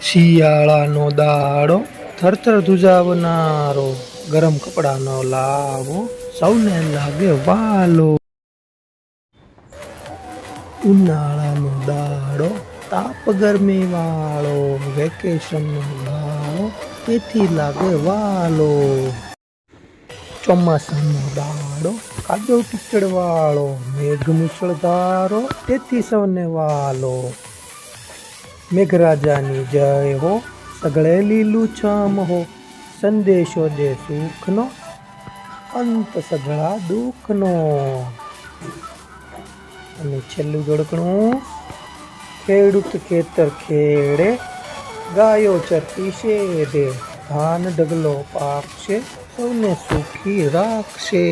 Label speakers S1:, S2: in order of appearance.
S1: શિયાળાનો દાડો, થરથર ધુજાવનારો, ગરમ કપડાનો લાવો, સૌને લાગે વાલો. ઉનાળાનો દાડો, તાપ ગરમી વાળો વેકેશનનો દાડો તેથી લાગે વાલો. ચોમાસાનો દાડો કાદવ કીચડ વાળો મેઘ મુસળધારો તેથી સૌને વાલો. મેઘરાજાની જય હો, સગળે લીલું છમ હો, સંદેશો દે સુખનો, અંત સગળા દુઃખનો. અને છેલ્લું જોડકણું ખેડૂત ખેતર ખેડે, ગાયો ચરતી શેરે, ધાન ઢગલો પાકશે, સૌને સુખી રાખશે.